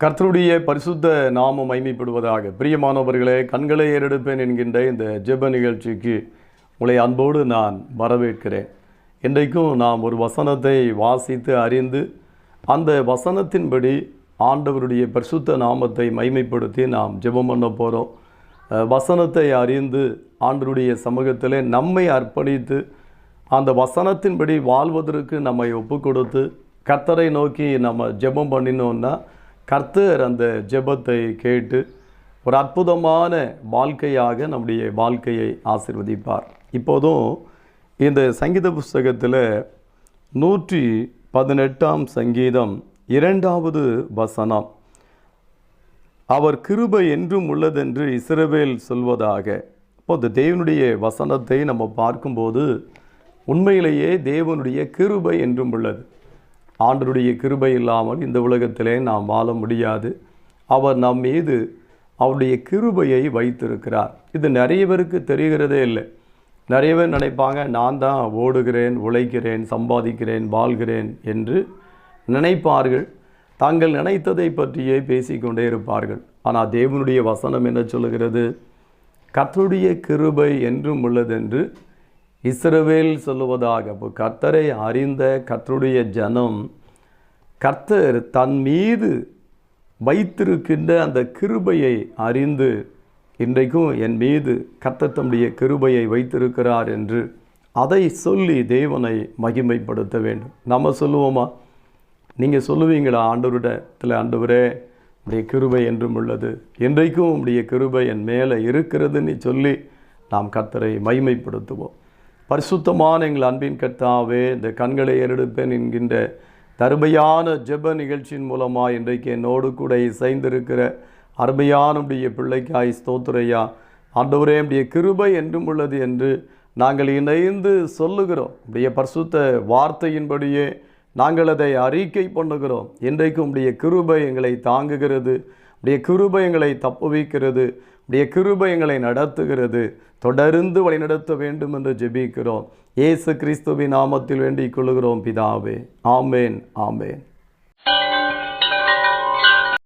கர்த்தருடைய பரிசுத்த நாமம் மைமைப்படுவதாக. பிரியமானவர்களே கண்களை ஏறெடுப்பேன் என்கின்ற இந்த ஜெப நிகழ்ச்சிக்கு உங்களை அன்போடு நான் வரவேற்கிறேன். இன்றைக்கும் நாம் ஒரு வசனத்தை வாசித்து அறிந்து அந்த வசனத்தின்படி ஆண்டவருடைய பரிசுத்த நாமத்தை மைமைப்படுத்தி நாம் ஜெபம் பண்ண போகிறோம் வசனத்தை அறிந்து ஆண்டருடைய சமூகத்திலே நம்மை அர்ப்பணித்து அந்த வசனத்தின்படி வாழ்வதற்கு நம்மை ஒப்பு கொடுத்து கர்த்தரை நோக்கி நம்ம ஜெபம் பண்ணினோன்னா கர்த்தர் அந்த ஜெபத்தை கேட்டு ஒரு அற்புதமான வாழ்க்கையாக நம்முடைய வாழ்க்கையை ஆசிர்வதிப்பார். இப்போதும் இந்த சங்கீத புஸ்தகத்தில் நூற்றி பதினெட்டாம் சங்கீதம் இரண்டாவது வசனம். அவர் கிருபை என்றும் உள்ளதென்று இஸ்ரவேல் சொல்வதாக. இப்போ இந்த தேவனுடைய வசனத்தை நம்ம பார்க்கும்போது உண்மையிலேயே தேவனுடைய கிருபை என்றும் உள்ளது. ஆண்டருடைய கிருபை இல்லாமல் இந்த உலகத்திலே நாம் வாழ முடியாது. அவர் நம் மீது அவருடைய கிருபையை வைத்திருக்கிறார். இது நிறைய பேருக்கு தெரிகிறதே இல்லை. நிறைய பேர் நினைப்பாங்க நான் தான் ஓடுகிறேன் உழைக்கிறேன் சம்பாதிக்கிறேன் வாழ்கிறேன் என்று நினைப்பார்கள். தாங்கள் நினைத்ததை பற்றியே பேசிக்கொண்டே இருப்பார்கள். ஆனால் தேவனுடைய வசனம் என்ன சொல்லுகிறது? கத்தருடைய கிருபை என்றும் உள்ளதென்று இஸ்ரவேல் சொல்லுவதாக அப்போ கர்த்தரை அறிந்த கர்த்தருடைய ஜனம் கர்த்தர் தன் மீது வைத்திருக்கின்ற அந்த கிருபையை அறிந்து இன்றைக்கும் என் மீது கர்த்தர் தம்முடைய கிருபையை வைத்திருக்கிறார் என்று அதை சொல்லி தேவனை மகிமைப்படுத்த வேண்டும். நம்ம சொல்லுவோமா? நீங்கள் சொல்லுவீங்களா? ஆண்டவரிடத்தில் ஆண்டவரே உடைய கிருபை என்றும் உள்ளது. என்றைக்கும் உடைய கிருபை என் மேலே இருக்கிறதுன்னு சொல்லி நாம் கர்த்தரை மகிமைப்படுத்துவோம். பரிசுத்தமான எங்கள் அன்பின் கர்த்தாவே இந்த கண்களை ஏறெடுப்பேன் என்கின்ற தருமையான ஜெப நிகழ்ச்சியின் மூலமாக இன்றைக்கு என்னோடு கூட இசைந்திருக்கிற அருமையானுடைய பிள்ளைக்காய் ஸ்தோத்துரையா ஆண்டவரே உடைய கிருபை என்றும் உள்ளது என்று நாங்கள் இணைந்து சொல்லுகிறோம். உடைய பரிசுத்த வார்த்தையின்படியே நாங்கள் அதை அறிக்கை பண்ணுகிறோம். இன்றைக்கும் உடைய கிருபை எங்களை தாங்குகிறது. உடைய கிருபை எங்களை தப்புவிக்கிறது. உடைய கிருபை எங்களை நடத்துகிறது. தொடர்ந்து வழிநடத்த வேண்டும் என்று ஜெபிக்கிறோம். இயேசு கிறிஸ்துவின் நாமத்தில் வேண்டிக் கொள்கிறோம் பிதாவே. ஆமேன் ஆமேன்.